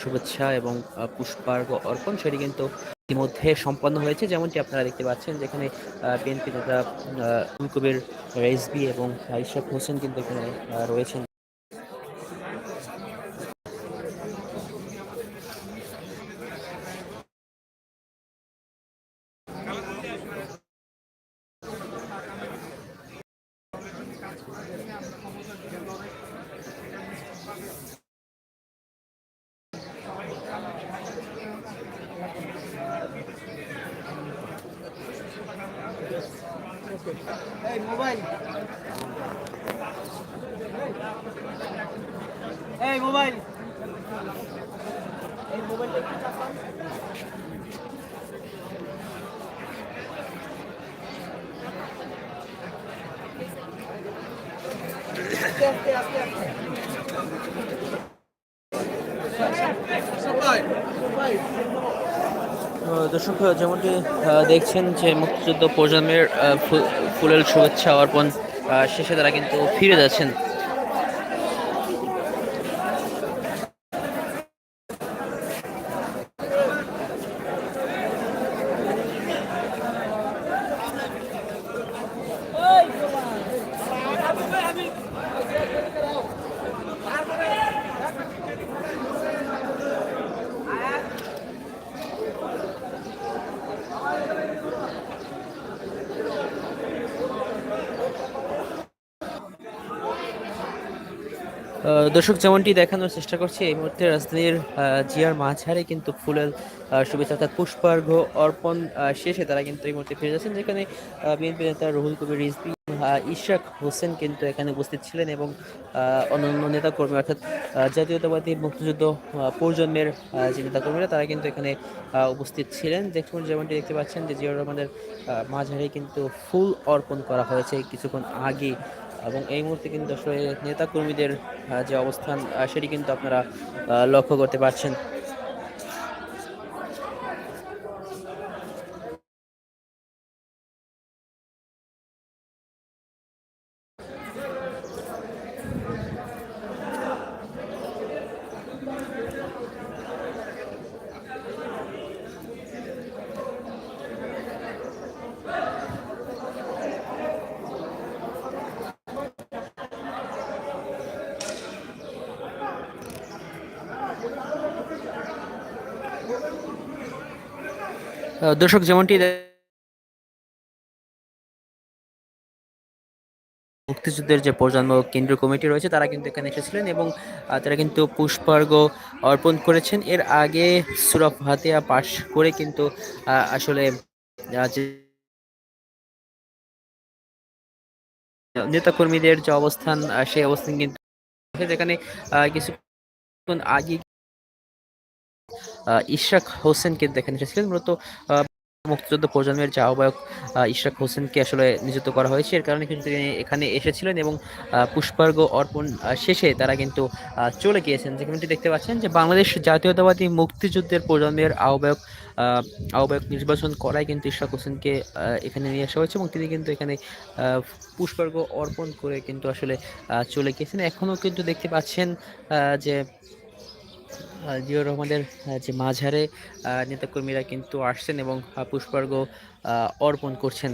শুভেচ্ছা এবং পুষ্পার্গ অর্পণ। সেটি কিন্তু ইতিমধ্যে সম্পন্ন হয়েছে। যেমনটি আপনারা দেখতে পাচ্ছেন যেখানে বিএনপি নেতা কবির রেজবি এবং ইশরাক হোসেন কিন্তু এখানে রয়েছেন। এই মোবাইল এই মোবাইল এই মোবাইলটা কি চাপান। আস্তে আস্তে আস্তে দর্শক যেমনটি দেখছেন যে মুক্তিযুদ্ধ প্রজন্মের ফুলেল শুভেচ্ছা অর্পণ শেষে তারা কিন্তু ফিরে যাচ্ছেন। দর্শক যেমনটি দেখানোর চেষ্টা করছি এই মুহূর্তে রাজধানীর জিয়ার মাঝারে কিন্তু ফুলের শুভেচ্ছা অর্থাৎ পুষ্পার্ঘ অর্পণ শেষে তারা কিন্তু এই মুহূর্তে ফিরে যাচ্ছেন যেখানে বিএনপি নেতা রুহুল কবির রিজভি আহ, ইশরাক হোসেন কিন্তু এখানে উপস্থিত ছিলেন এবং অন্যান্য নেতা কর্মী অর্থাৎ জাতীয়তাবাদী মুক্তিযুদ্ধ প্রজন্মের যে নেতাকর্মীরা তারা কিন্তু এখানে উপস্থিত ছিলেন। দেখুন যেমনটি দেখতে পাচ্ছেন যে জিয়াউর রহমানের মাঝারে কিন্তু ফুল অর্পণ করা হয়েছে কিছুক্ষণ আগে। এবং এই মুহূর্তে কিন্তু আসলে নেতাকর্মীদের যে অবস্থান সেটি কিন্তু আপনারা লক্ষ্য করতে পারছেন। দর্শক যেমনটি মুক্তিযুদ্ধের যে প্রজন্ম কেন্দ্রীয় কমিটি রয়েছে তারা কিন্তু এখানে এসেছিলেন এবং তারা কিন্তু পুষ্পার্ঘ অর্পণ করেছেন। এর আগে সুরফ হাতিয়া পাশ করে কিন্তু আসলে নেতাকর্মীদের যে অবস্থান সেই অবস্থান কিন্তু আহ, কিছুক্ষণ আগে ইশরাক হোসেন কিন্তু এখানে এসেছিলেন মূলত মুক্তিযুদ্ধ প্রজন্মের যে আহ্বায়ক আহ, ইশরাক হোসেনকে আসলে নিযুক্ত করা হয়েছে। এর কারণে কিন্তু তিনি এখানে এসেছিলেন এবং পুষ্পার্ঘ অর্পণ শেষে তারা কিন্তু চলে গিয়েছেন। যেখানটি দেখতে পাচ্ছেন যে বাংলাদেশ জাতীয়তাবাদী মুক্তিযুদ্ধের প্রজন্মের আহ্বায়ক আহ্বায়ক নির্বাচন করায় কিন্তু ইশরাক হোসেনকে এখানে নিয়ে আসা হয়েছে এবং তিনি কিন্তু এখানে পুষ্পার্ঘ অর্পণ করে কিন্তু আসলে চলে গিয়েছেন। এখনও কিন্তু দেখতে পাচ্ছেন যে আহ, জিয়াউর রহমানের যে মাঝারে নেতাকর্মীরা কিন্তু আসছেন এবং পুষ্পার্ঘ অর্পণ করছেন।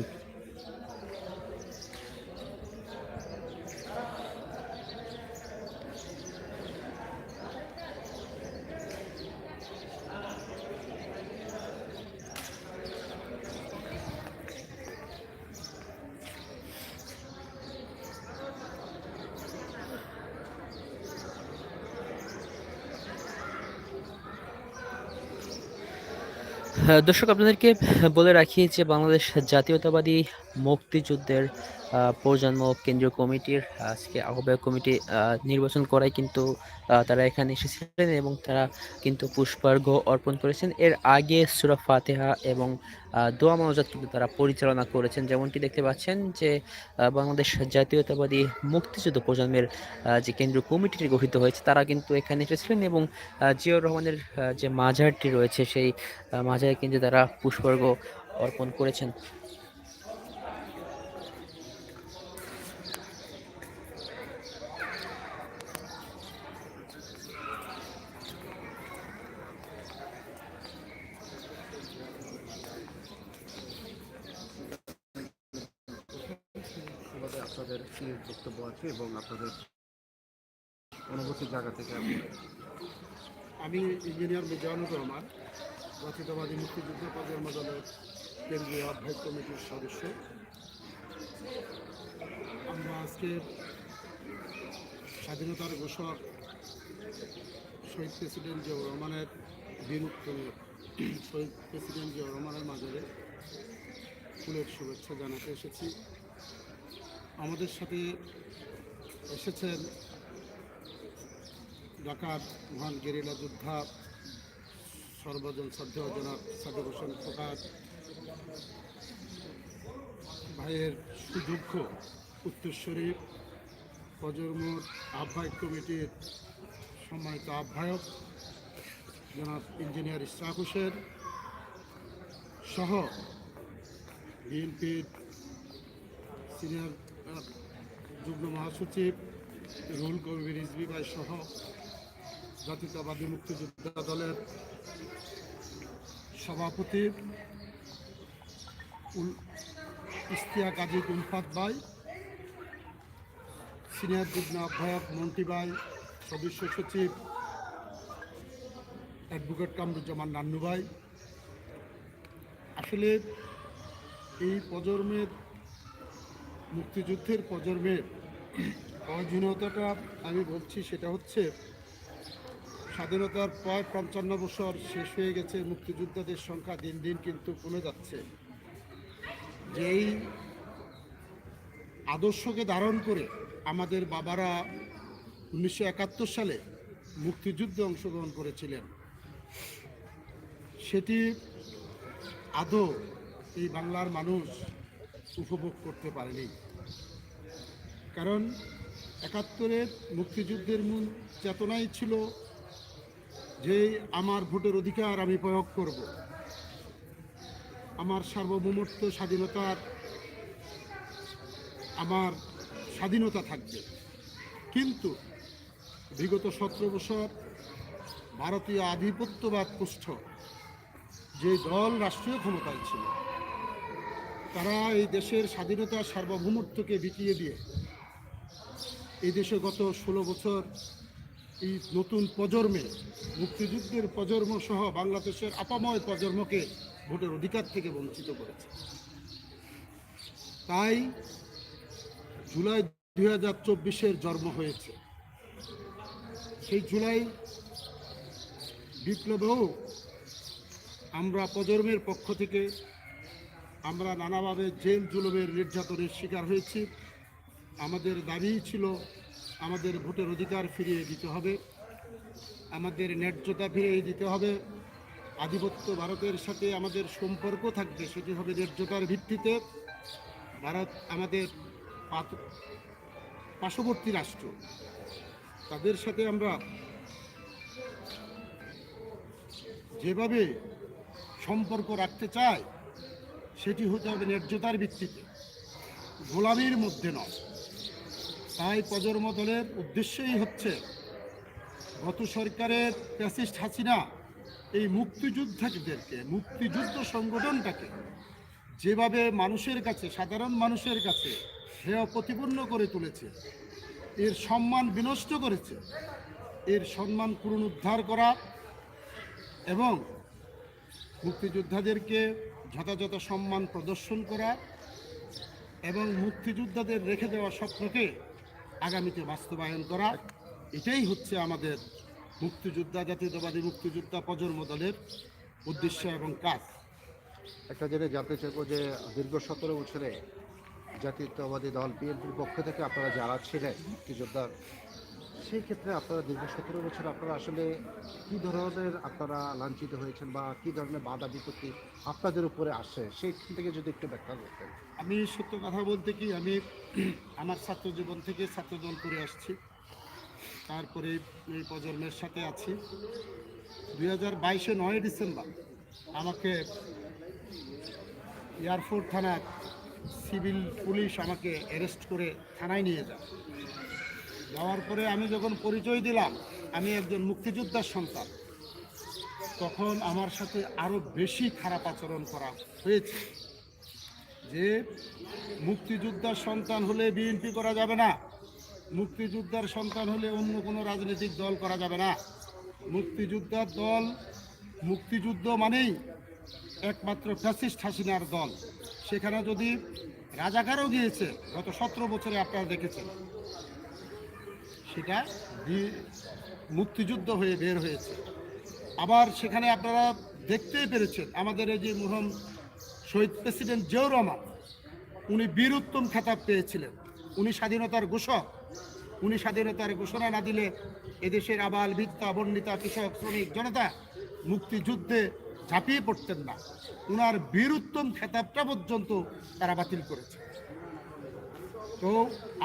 দর্শক আপনাদেরকে বলে রাখি যে বাংলাদেশ জাতীয়তাবাদী মুক্তিযুদ্ধের প্রজন্ম কেন্দ্রীয় কমিটির, আজকে আহ্বায়ক কমিটি নির্বাচন করায় কিন্তু তারা এখানে এসেছিলেন এবং তারা কিন্তু পুষ্পার্ঘ অর্পণ করেছেন। এর আগে সুরা ফাতেহা এবং দোয়া মনোজাত কিন্তু তারা পরিচালনা করেছেন। যেমনটি দেখতে পাচ্ছেন যে বাংলাদেশ জাতীয়তাবাদী মুক্তিযুদ্ধ প্রজন্মের যে কেন্দ্রীয় কমিটিটি গঠিত হয়েছে, তারা কিন্তু এখানে এসেছিলেন এবং জিয়াউর রহমানের যে মাজারটি রয়েছে, সেই মাজারে কিন্তু তারা পুষ্পার্ঘ অর্পণ করেছেন। আপনাদের কি বক্তব্য আছে এবং আপনাদের অনুভূতি জায়গা থেকে আমি ইঞ্জিনিয়ার মিজানুর রহমান, জাতীয়তাবাদী মুক্তিযুদ্ধ প্রজন্ম দলের কেন্দ্রীয় আহ্বায়ক কমিটির সদস্য। আমরা আজকে স্বাধীনতার ঘোষক শহীদ প্রেসিডেন্ট জিয়াউর রহমানের বিরুদ্ধে শহীদ প্রেসিডেন্ট জিয়াউর রহমানের মাজারে ফুলের শুভেচ্ছা জানাতে এসেছি। আমাদের সাথে এসেছেন ঢাকার মহান গেরিলা যোদ্ধা, সর্বজন শ্রদ্ধেয় জনাব সাদেক হোসেন ফোকাত ভাইয়ের সুযোগ্য উত্তরস্বরী প্রজন্মর আহ্বায়ক কমিটির সম্মানিত আহ্বায়ক, জনাব ইঞ্জিনিয়ার ইশরাক হোসেন সহ বিএনপির সিনিয়র যুগ্ম মহাসচিব রুল কবির রিজভি ভাই সহ জাতীয়তাবাদী মুক্তিযোদ্ধা দলের সভাপতি ইশতিয়াক আজিজ উলফাত ভাই, সিনিয়র যুগ্ম আহ্বায়ক মন্টি ভাই, সদস্য সচিব অ্যাডভোকেট কামরুজ্জামান নান্নু ভাই। আসলে এই প্রজন্মের মুক্তিযুদ্ধের প্রজন্মের প্রয়োজনীয়তাটা আমি বলছি, সেটা হচ্ছে স্বাধীনতার প্রায় পঞ্চান্ন বছর শেষ হয়ে গেছে, মুক্তিযোদ্ধাদের সংখ্যা দিন দিন কিন্তু কমে যাচ্ছে। যেই আদর্শকে ধারণ করে আমাদের বাবারা উনিশশো একাত্তর সালে মুক্তিযুদ্ধে অংশগ্রহণ করেছিলেন, সেটি আদৌ এই বাংলার মানুষ উপভোগ করতে পারেনি। কারণ একাত্তরের মুক্তিযুদ্ধের মূল চেতনাই ছিল যে আমার ভোটের অধিকার আমি প্রয়োগ করব। আমার সার্বভৌমত্ব স্বাধীনতার আমার স্বাধীনতা থাকবে। কিন্তু বিগত সতেরো বছর ভারতীয় আধিপত্যবাদ পুষ্ট যে দল রাষ্ট্রীয় ক্ষমতায় ছিল তারা এই দেশের স্বাধীনতা সার্বভৌমত্বকে বিকিয়ে দিয়ে এই দেশে গত ষোলো বছর এই নতুন প্রজন্মে, মুক্তিযুদ্ধের প্রজন্ম সহ বাংলাদেশের আপাময় প্রজন্মকে ভোটের অধিকার থেকে বঞ্চিত করেছে। তাই জুলাই দুই হাজার চব্বিশের জন্ম হয়েছে। সেই জুলাই বিপ্লবেও আমরা প্রজন্মের পক্ষ থেকে আমরা নানাভাবে জেল জুলুমের নির্যাতনের শিকার হয়েছি। আমাদের দাবি ছিল আমাদের ভোটের অধিকার ফিরিয়ে দিতে হবে। আমাদের ন্যায্যতা ফিরিয়ে দিতে হবে। আধিপত্য ভারতের সাথে আমাদের সম্পর্ক থাকবে, সেটি হবে ন্যায্যতার ভিত্তিতে। ভারত আমাদের পার্শ্ববর্তী রাষ্ট্র। তাদের সাথে আমরা যেভাবে সম্পর্ক রাখতে চাই সেটি হতে হবে ন্যায্যতার ভিত্তিতে। গোলামির মধ্যে নয়। তাই প্রজন্ম দলের উদ্দেশ্যই হচ্ছে, গত সরকারের প্যাসিস্ট হাসিনা এই মুক্তিযোদ্ধাদেরকে, মুক্তিযুদ্ধ সংগঠনটাকে যেভাবে মানুষের কাছে, সাধারণ মানুষের কাছে হেয় প্রতিপন্ন করে তুলেছে, এর সম্মান বিনষ্ট করেছে, এর সম্মান পুনরুদ্ধার করা এবং মুক্তিযোদ্ধাদেরকে যথাযথ সম্মান প্রদর্শন করা এবং মুক্তিযোদ্ধাদের রেখে দেওয়া স্বপ্নকে আগামীতে বাস্তবায়ন করা, এটাই হচ্ছে আমাদের মুক্তিযোদ্ধা, জাতীয়তাবাদী মুক্তিযোদ্ধা প্রজন্ম দলের উদ্দেশ্য এবং কাজ। একটা জিনিস জানতে চাইব যে দীর্ঘ সতেরো বছরে জাতীয়তাবাদী দল বিএনপির পক্ষ থেকে আপনারা যারা ছিলেন মুক্তিযোদ্ধার সেই ক্ষেত্রে আপনারা দীর্ঘ সতেরো বছর আপনারা আসলে কি ধরনের আপনারা লাঞ্ছিত হয়েছেন বা কি ধরনের বাধা, বিপত্তি আপনাদের উপরে আসে? সেইখান থেকে যদি একটু ব্যাখ্যা করতেন। আমি সত্য কথা বলতে কি, আমি আমার ছাত্র জীবন থেকে ছাত্রদল করে আসছি। তারপরে এই প্রজন্মের সাথে আছি। দুই হাজার বাইশে নয় ডিসেম্বর আমাকে এয়ারপোর্ট থানার সিভিল পুলিশ আমাকে অ্যারেস্ট করে থানায় নিয়ে যায়। যাওয়ার পরে আমি যখন পরিচয় দিলাম, আমি একজন মুক্তিযোদ্ধার সন্তান। তখন আমার সাথে আরও বেশি খারাপ আচরণ করা হয়েছে যে মুক্তিযোদ্ধার সন্তান হলে বিএনপি করা যাবে না, মুক্তিযোদ্ধার সন্তান হলে অন্য কোনো রাজনৈতিক দল করা যাবে না। মুক্তিযোদ্ধার দল, মুক্তিযুদ্ধ মানেই একমাত্র ফ্যাসিস্ট হাসিনার দল। সেখানে যদি রাজাকারও গিয়েছে, গত সতেরো বছরে আপনারা দেখেছেন। সেটা মুক্তিযুদ্ধ হয়ে বের হয়েছে। আবার সেখানে আপনারা দেখতেই পেরেছেন, আমাদের এই যে মরহম শহীদ প্রেসিডেন্ট জিয়াউর রহমান, উনি বীরুত্তম খেতাব পেয়েছিলেন। উনি স্বাধীনতার ঘোষক। উনি স্বাধীনতার ঘোষণা না দিলে এদেশের আবাল ভিত্তা বন্ডিতা কৃষক, শ্রমিক, জনতা মুক্তিযুদ্ধে ঝাঁপিয়ে পড়তেন না। উনার বীরুত্তম খেতাবটা পর্যন্ত তারা বাতিল করেছে। তো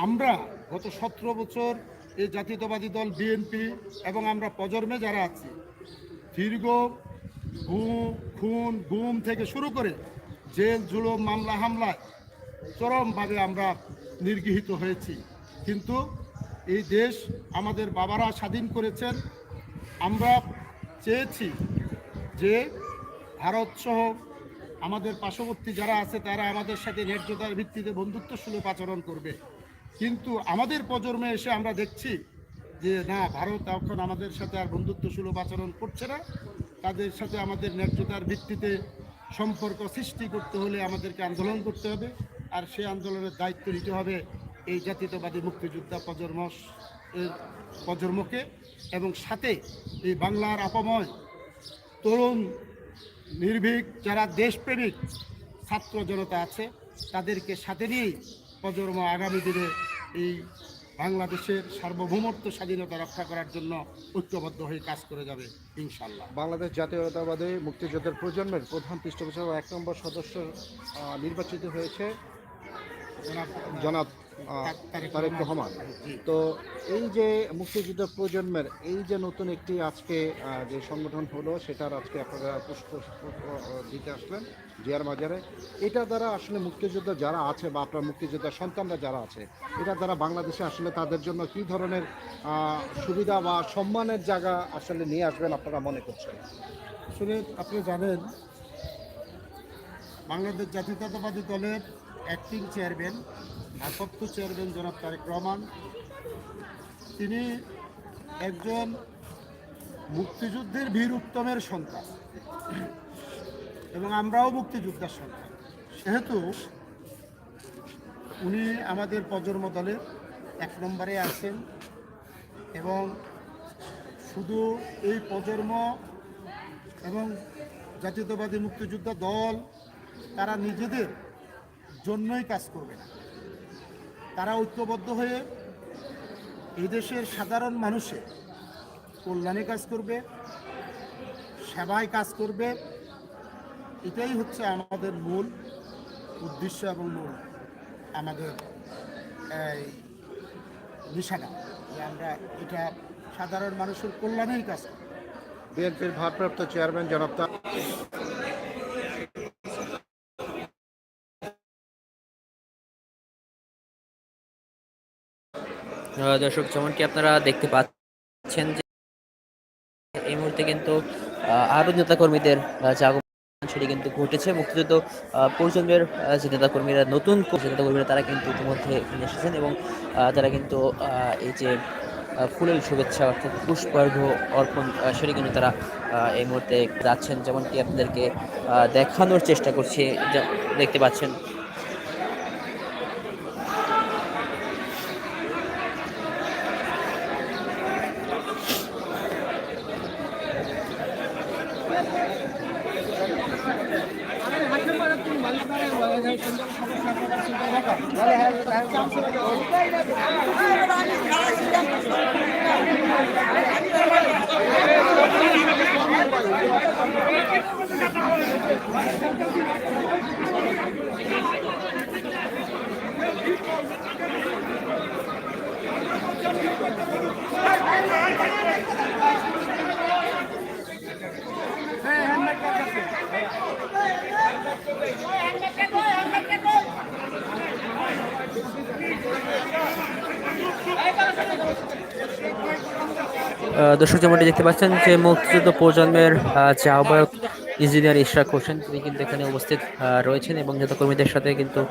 আমরা গত সতেরো বছর এই জাতীয়তাবাদী দল বিএনপি এবং আমরা প্রজন্মে যারা আছি, দীর্ঘ গুম খুন, গুম থেকে শুরু করে জেল, জুলুম, মামলা, হামলায় চরমভাবে আমরা নির্গৃহীত হয়েছি। কিন্তু এই দেশ আমাদের বাবারা স্বাধীন করেছেন। আমরা চেয়েছি যে ভারত সহ আমাদের পার্শ্ববর্তী যারা আছে তারা আমাদের সাথে ন্যায্যতার ভিত্তিতে বন্ধুত্ব সুলভ আচরণ করবে। কিন্তু আমাদের প্রজন্মে এসে আমরা দেখছি যে না, ভারত এখন আমাদের সাথে আর বন্ধুত্ব সুলভ আচরণ করছে না। তাদের সাথে আমাদের ন্যায্যতার ভিত্তিতে সম্পর্ক সৃষ্টি করতে হলে আমাদেরকে আন্দোলন করতে হবে। আর সেই আন্দোলনের দায়িত্ব নিতে হবে এই জাতীয়তাবাদী মুক্তিযোদ্ধা প্রজন্ম প্রজন্মকে। এবং সাথে এই বাংলার আপময় তরুণ, নির্ভীক, যারা দেশপ্রেমিক ছাত্র জনতা আছে, তাদেরকে সাথে নিয়েই প্রজন্ম আগামী দিনে এই বাংলাদেশের সার্বভৌমত্ব স্বাধীনতা রক্ষা করার জন্য ঐক্যবদ্ধ হয়ে কাজ করে যাবে ইনশাল্লাহ বাংলাদেশ জাতীয়তাবাদে মুক্তিযোদ্ধার প্রজন্মের প্রধান পৃষ্ঠপোষক এক নম্বর সদস্য নির্বাচিত হয়েছে। জনাব- তারেক রহমান। তো এই যে মুক্তিযুদ্ধ প্রজন্মের এই যে নতুন একটি আজকে যে সংগঠন হলো সেটার আজকে আপনারা পুষ্প দিতে আসলেন জিয়ার বাজারে এটা দ্বারা আসলে মুক্তিযোদ্ধা যারা আছে বা আপনার মুক্তিযোদ্ধার সন্তানরা যারা আছে এটা দ্বারা বাংলাদেশে আসলে তাদের জন্য কি ধরনের সুবিধা বা সম্মানের জায়গা আসলে নিয়ে আসবেন আপনারা মনে করছেন? আসলে আপনি জানেন বাংলাদেশ জাতীয়তাবাদী দলের অ্যাক্টিং চেয়ারম্যান ভারপ্রাপ্ত চেয়ারম্যান জনাব তারেক রহমান, তিনি একজন মুক্তিযুদ্ধের বীর উত্তমের সন্তান এবং আমরাও মুক্তিযোদ্ধার সন্তান। সেহেতু উনি আমাদের প্রজন্ম দলের এক নম্বরে আছেন এবং শুধু এই প্রজন্ম এবং জাতীয়তাবাদী মুক্তিযোদ্ধা দল, তারা নিজেদের জন্যই কাজ করবে না। তারা ঐক্যবদ্ধ হয়ে এই দেশের সাধারণ মানুষের কল্যাণে কাজ করবে, সেবায় কাজ করবে, এটাই হচ্ছে আমাদের মূল উদ্দেশ্য এবং মূল আমাদের এই নিশানা যে আমরা এটা সাধারণ মানুষের কল্যাণেই কাজ করি বিএনপির ভারপ্রাপ্ত চেয়ারম্যান জনাব তা- আহ, দর্শক যেমনটি আপনারা দেখতে পাচ্ছেন যে এই মুহূর্তে কিন্তু আহ, আরও নেতা কর্মীদের যে আগমন সেটি কিন্তু ঘটেছে। মুক্তিযুদ্ধ প্রজন্মের যে নেতা কর্মীরা নতুন যে নেতা কর্মীরা তারা কিন্তু ইতিমধ্যে এখানে এসেছেন এবং তারা কিন্তু এই যে ফুলের শুভেচ্ছা অর্থাৎ পুষ্পার্ঘ অর্পণ সেটি কিন্তু তারা এই মুহূর্তে যাচ্ছেন। যেমনটি আপনাদেরকে দেখানোর চেষ্টা করছি। দেখতে পাচ্ছেন আহ, দর্শক যেমনটি দেখতে পাচ্ছেন যে মুক্তিযুদ্ধ প্রজন্মের যে আহ্বায়ক ইঞ্জিনিয়ার ইশরাক হোসেন, তিনি কিন্তু এখানে উপস্থিত রয়েছেন এবং নেতাকর্মীদের সাথে কিন্তু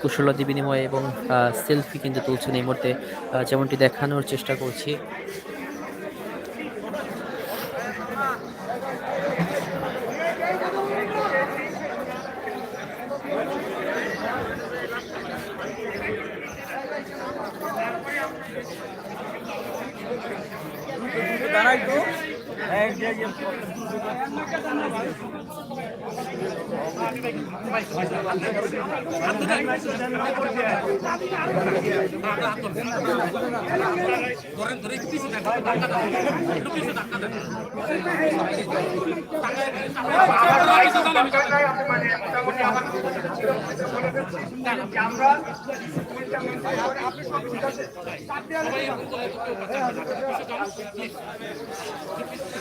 কুশলাদি বিনিময় এবং সেলফি কিন্তু তুলছেন এই মুহূর্তে। যেমনটি দেখানোর চেষ্টা করছি। দাঁড়াই তো এই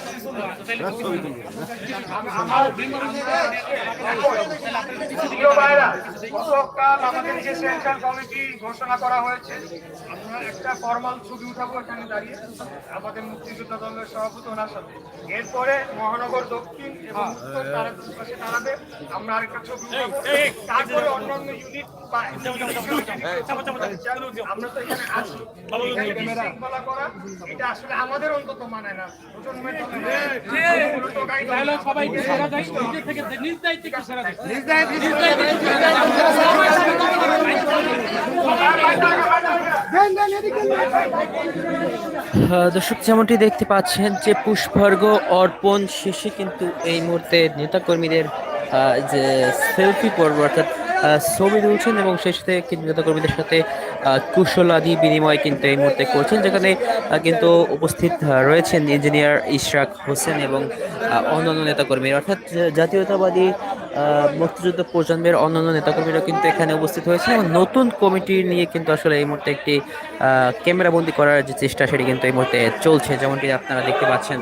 যে আমাদের যে সেন্ট্রাল কমিটি ঘোষণা করা হয়েছে আমরা একটা ফর্মাল ছবি উঠাবো এখানে দাঁড়িয়ে আমাদের মুক্তিযোদ্ধা দলের সভাপতি ওনার সাথে এরপরে মহানগর দক্ষিণ এবং উত্তর তারা পাশে দাঁড়াবে আমরা আরেকটা ছবি উঠাবো তারপরে অন্যান্য ইউনিট আমরা তো এখানে আসি এটা আসলে আমাদের অন্তত মানে না। প্রজন্মের দর্শক, যেমনটি দেখতে পাচ্ছেন যে পুষ্পর্গ অর্পণ শেষে কিন্তু এই মুহূর্তে নেতাকর্মীদের যে সেলফি পর্ব, অর্থাৎ ছবি তুলছেন এবং সেই সাথে কিন্তু নেতাকর্মীদের সাথে কুশলাদি বিনিময় কিন্তু এই মুহূর্তে করছেন, যেখানে কিন্তু উপস্থিত রয়েছেন ইঞ্জিনিয়ার ইশরাক হোসেন এবং অন্যান্য নেতাকর্মীরা। অর্থাৎ জাতীয়তাবাদী মুক্তিযুদ্ধ প্রজন্মের অন্যান্য নেতাকর্মীরা কিন্তু এখানে উপস্থিত হয়েছে এবং নতুন কমিটি নিয়ে কিন্তু আসলে এই মুহূর্তে একটি ক্যামেরাবন্দি করার যে চেষ্টা, সেটি কিন্তু এই মুহূর্তে চলছে, যেমনটি আপনারা দেখতে পাচ্ছেন।